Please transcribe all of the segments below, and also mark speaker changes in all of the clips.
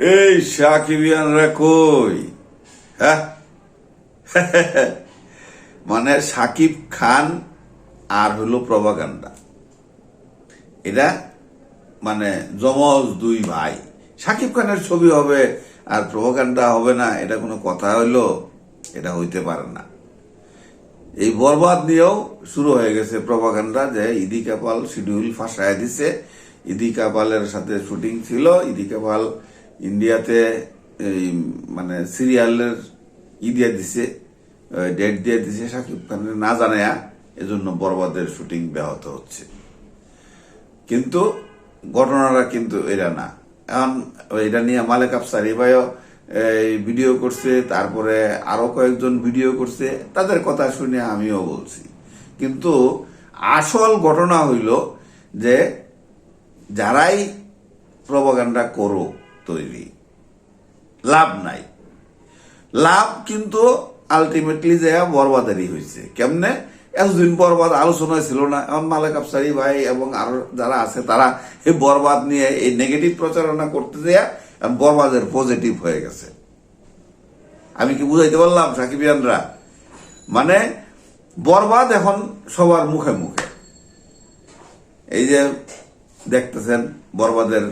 Speaker 1: এই সাকিবিয়ানরা কই? হ্যাঁ? মানে সাকিব খান আর হলো প্রভাকাণ্ডা। এটা মানে জমজ দুই ভাই। সাকিব খানের ছবি হবে আর প্রভাকাণ্ডা হবে না, এটা কোনো কথা হইল? এটা হইতে পারে না। এই বরবাদ নিয়েও শুরু হয়ে গেছে প্রভাকাণ্ডা যে ইদি কাপাল শিডিউল ফাঁসায় দিছে। ইদি কাপালের সাথে শুটিং ছিল, ইদি কাপাল ইন্ডিয়াতে এই মানে সিরিয়ালের ই দিয়ে দিছে ডেট দিয়ে দিছে সাকিব খানের, না জানায়া এজন্য বরবাদের শুটিং ব্যাহত হচ্ছে। কিন্তু ঘটনাটা কিন্তু এরা না। এখন এটা নিয়ে মালেক আফসারি ভাইও ভিডিও করছে, তারপরে আরও কয়েকজন ভিডিও করছে, তাদের কথা শুনে আমিও বলছি। কিন্তু আসল ঘটনা হইল যে, যারাই প্রবাগান্ডা করো তৈরি। লাভ নাই। লাভ কিন্তু আলটিমেটলি যে বরবাদেরই হয়েছে কেমনে? এতদিন বরবাদ আলোচনায় ছিল না। এখন মালেক আফসারি ভাই এবং আরও যারা আছে, তারা এই বরবাদ নিয়ে এই নেগেটিভ প্রচারণা করতে দেয়া বরবাদের পজিটিভ হয়ে গেছে। আমি কি বুঝাইতে পারলাম, সাকিবিয়ানরা? মানে বরবাদ এখন সবার মুখে মুখে। এই যে দেখতেছেন বরবাদের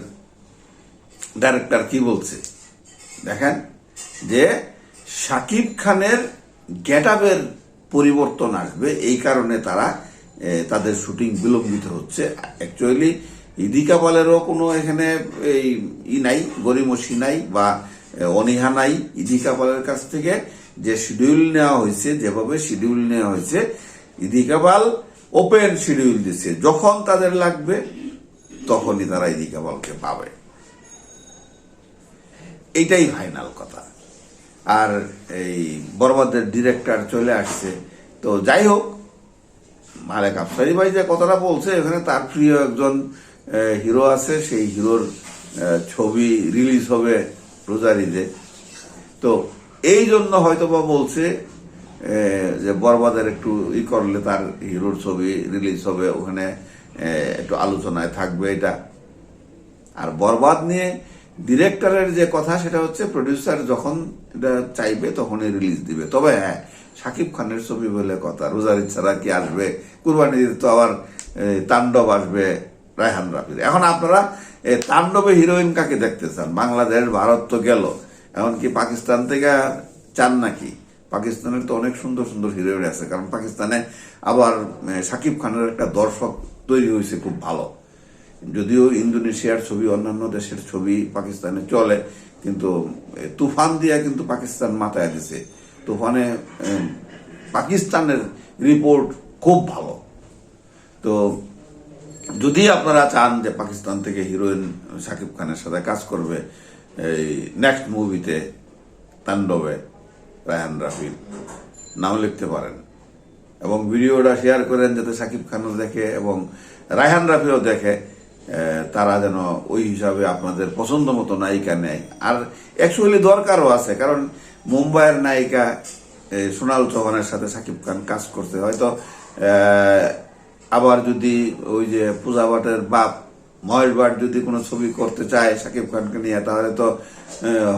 Speaker 1: ডাইরেক্টর কি বলছে? দেখেন, যে শাকিব খানের গেট পরিবর্তন আসবে, এই কারণে তারা তাদের শুটিং বিলম্বিত হচ্ছে। অ্যাকচুয়ালি ইদিকা পালেরও কোনো এখানে, এই, ই নাই গরিমসি নাই বা অনীহা নাই। ইদিকা পালের কাছ থেকে যে শিডিউল নেওয়া হয়েছে, যেভাবে শিডিউল নেওয়া হয়েছে, ইদিকা পাল ওপেন শিডিউল দিচ্ছে যখন তাদের লাগবে, তখনই তারা ইদিকা পালকে পাবে। এইটাই ফাইনাল কথা। আর এই বরবাদের ডিরেক্টর চলে আসছে। তো যাই হোক, মালেক আফসারি ভাই যে কথাটা বলছে, এখানে তার প্রিয় একজন হিরো আছে। সেই হিরোর ছবি রিলিজ হবে রোজারিতে। তো এই জন্য হয়তো বা বলছে যে বরবাদের একটু ই করলে তার হিরোর ছবি রিলিজ হবে। ওখানে একটু আলোচনায় থাকবে এটা। আর বরবাদ নিয়ে ডিরেক্টরের যে কথা, সেটা হচ্ছে প্রডিউসার যখন এটা চাইবে তখনই রিলিজ দিবে। তবে হ্যাঁ শাকিব খানের ছবি বলে কথা রোজার ছাড়া কি আসবে? কুরবানি তো আবার তাণ্ডব আসবে রায়হান রাফির। এখন আপনারা তাণ্ডবে হিরোইন কাকে দেখতে চান? বাংলাদেশ, ভারত তো গেল। এমনকি পাকিস্তান থেকে চান নাকি? পাকিস্তানের তো অনেক সুন্দর সুন্দর হিরোইন আছে, কারণ পাকিস্তানে আবার শাকিব খানের একটা দর্শক তৈরি হয়েছে খুব ভালো। যদিও ইন্দোনেশিয়ার ছবি, অন্যান্য দেশের ছবি পাকিস্তানে চলে, কিন্তু তুফান দিয়া কিন্তু পাকিস্তান মাথায় দিছে। তুফানে পাকিস্তানের রিপোর্ট খুব ভালো। তো, যদি আপনারা চান যে পাকিস্তান থেকে হিরোইন শাকিব খানের সাথে কাজ করবে, এই নেক্সট মুভিতে তাণ্ডবে রায়ান রাফির নাম লিখতে পারেন। এবং ভিডিওটা শেয়ার করেন যাতে সাকিব খানও দেখে এবং রায়হান রাফিও দেখে। তারা যেন ওই হিসাবে আপনাদের পছন্দ মতো নায়িকা নেয়। আর অ্যাকচুয়ালি দরকারও আছে, কারণ মুম্বাইয়ের নায়িকা সোনাল চৌহানের সাথে সাকিব খান কাজ করতে হয়তো আবার যদি ওই যে পূজা ভাটের বাপ মহেশ ভাট যদি কোনো ছবি করতে চায় সাকিব খানকে নিয়ে, তাহলে তো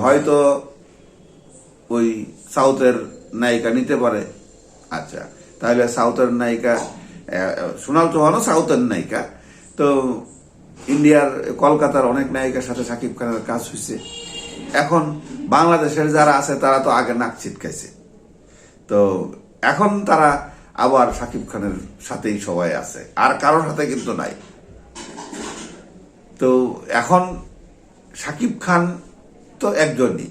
Speaker 1: হয়তো ওই সাউথের নায়িকা নিতে পারে। আচ্ছা তাহলে সাউথের নায়িকা সোনাল চৌহানও সাউথের নায়িকা। তো ইন্ডিয়ার কলকাতার অনেক নায়িকার সাথে সাকিব খানের কাজ হয়েছে এখন বাংলাদেশের যারা আছে, তারা তো আগে নাক ছিটকাইছে। তো এখন তারা আবার সাকিব খানের সাথেই সবাই আছে, আর কারোর সাথে কিন্তু নাই। তো এখন সাকিব খান তো একজনই।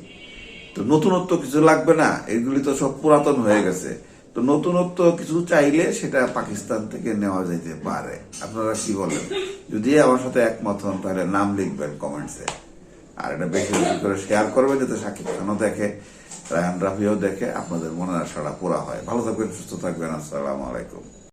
Speaker 1: তো নতুনত্ব কিছু লাগবে না, এগুলি তো সব পুরাতন হয়ে গেছে। তো নতুনত্ব কিছু চাইলে সেটা পাকিস্তান থেকে নেওয়া যেতে পারে। আপনারা কি বলেন? যদি আমার সাথে একমত হন, তাহলে নাম লিখবেন কমেন্টসে। আর এটা বেশি বেশি করে শেয়ার করবে যাতে সাকিব খানও দেখে রায়হান রাফিও দেখে, আপনাদের মনের আশাটা পুরা হয়। ভালো থাকবেন, সুস্থ থাকবেন, আসসালামু আলাইকুম।